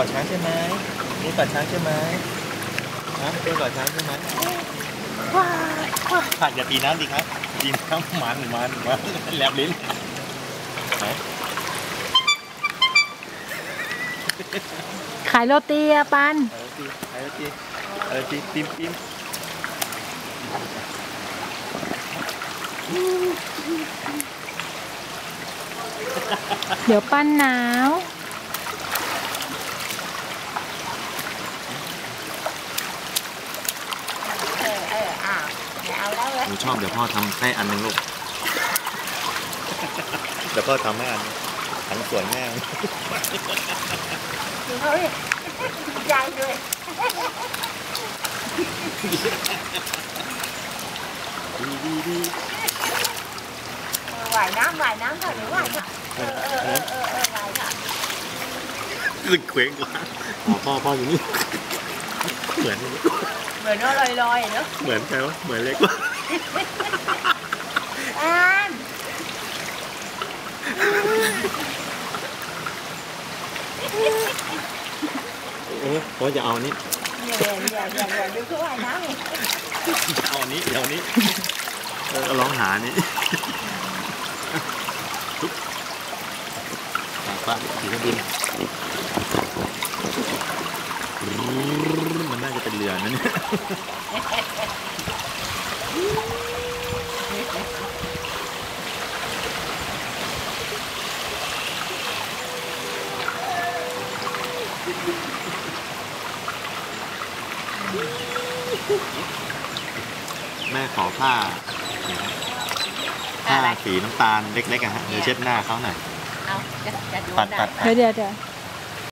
กอดช้างใช่ไหมนี่กอดช้างใช่ไหมฮะเป็นกอดช้างใช่ไหมว้าวว้าวอย่าตีน้ำดิครับตีน้ำมันมันมันแลบลิ้นไหนขายโรตีอะปันเออตีเออตีเออตีปิ้มปิ้มเดี๋ยวปั้นหนาว เออเอออ้าวไม่เอาแล้วเลย หนูชอบเดี๋ยวพ่อทำให้อันหนึงลูก เดี๋ยวพ่อทำให้อันหนึ่งทั้งสวนแม่ดูเขาดิดีใจด้วยดีดีดีเออว่ายน้ำว่ายน้ำเถอะหรือว่ายน้ำเออเออเออเออเออว่ายค่ะสึกเคว้งกว่าอ๋อพ่อพ่ออยู่นี่ เหมือน เหมือนว่าลอยๆเนาะเหมือนใครวะเหมือนเล็กวะอ่านโอ้พ่อจะเอาอันนี้อย่าอย่าอย่าอย่าอย่าดูเขาว่ายน้ำเลยเอาอันนี้เอาอันนี้เออลองหาอันนี้ปุ๊บอะป้าสีเครื่องบินมันน่าจะเป็นเรือนะเนี่ย แม่ขอผ้าผ้าสีน้ำตาลเล็กๆอะฮะเดี๋ยวเช็ดหน้าเขาหน่อยเอาจะจะดูปัดได้ปัด เดี๋ยวเดี๋ยวเดี๋ยวป